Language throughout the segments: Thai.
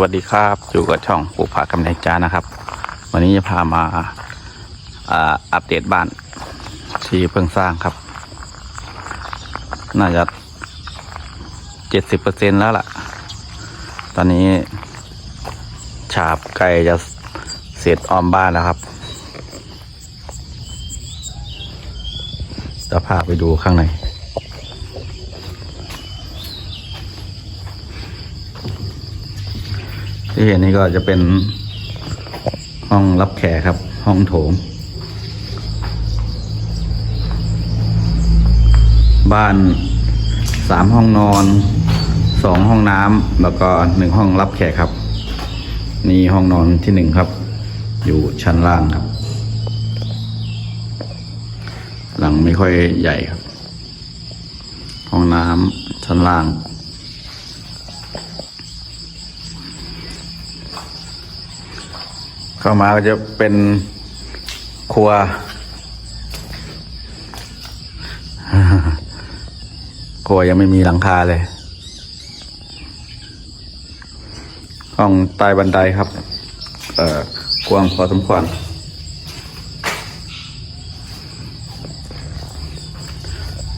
วัสดีครับอยู่กับช่องปลูกผักกำแพงจ้านะครับ วันนี้จะพามาอ่าอัปเดตบ้านที่เพิ่งสร้างครับ น่าจะเจ็ดสิบเปอร์เซ็นแล้วล่ะ ตอนนี้ ฉาบไก่จะเสร็จออมบ้านแล้วครับ จะพาไปดูข้างใน ที่เห็นนี่ก็จะเป็นห้องรับแขกครับ ห้องโถง บ้านสามห้องนอนสองห้องน้ำแล้วก็หนึ่งห้องรับแขกครับ นี่ห้องนอนที่หนึ่งครับ อยู่ชั้นล่างครับ หลังไม่ค่อยใหญ่ครับ ห้องน้ำชั้นล่าง เข้ามาก็จะเป็นครัว ครัวยังไม่มีหลังคาเลย ห้องใต้บันไดครับ เอ่อกว้างพอสมควร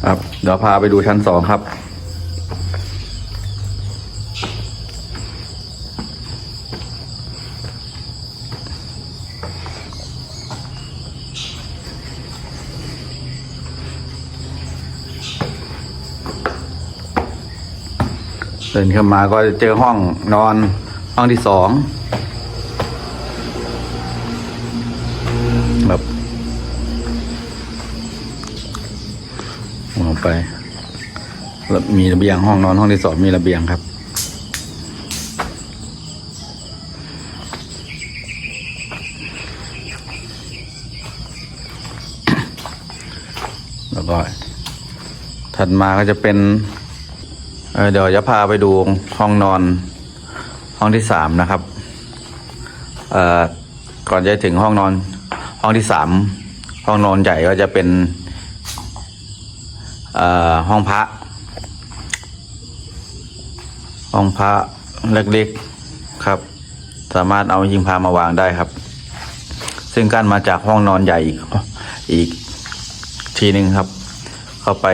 ครับเดี๋ยวพาไปดูชั้นสองครับ เดินเข้ามาก็จะเจอห้องนอนห้องที่สองแบบมองไปแล้วมีระเบียงห้องนอนห้องที่สองมีระเบียงครับแล้วก็ถัดมาก็จะเป็น เออเดี๋ยวจะพาไปดูห้องนอนห้องที่สามนะครับ เอ่อ ก่อนจะถึงห้องนอน ห้องที่สามห้องนอนใหญ่ก็จะเป็น เอ่อ ห้องพระ ห้องพระเล็กๆครับ สามารถเอายิงพามาวางได้ครับ ซึ่งกั้นมาจากห้องนอนใหญ่อีกอีกทีหนึ่งครับ เข้าไป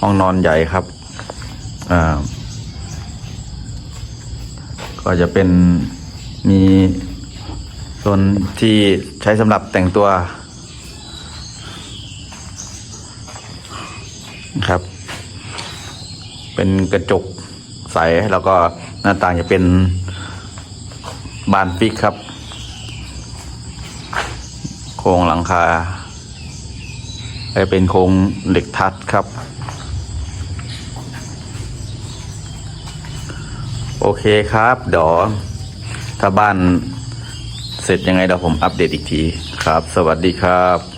ห้องนอนใหญ่ครับ ก็จะเป็นมีโซนที่ใช้สำหรับแต่งตัวครับ เป็นกระจกใสแล้วก็หน้าต่างจะเป็นบานปิกครับ โครงหลังคาจะเป็นโครงเหล็กทัดครับ โอเคครับ เดี๋ยวถ้าบ้านเสร็จยังไงเดี๋ยวผมอัปเดตอีกทีครับ สวัสดีครับ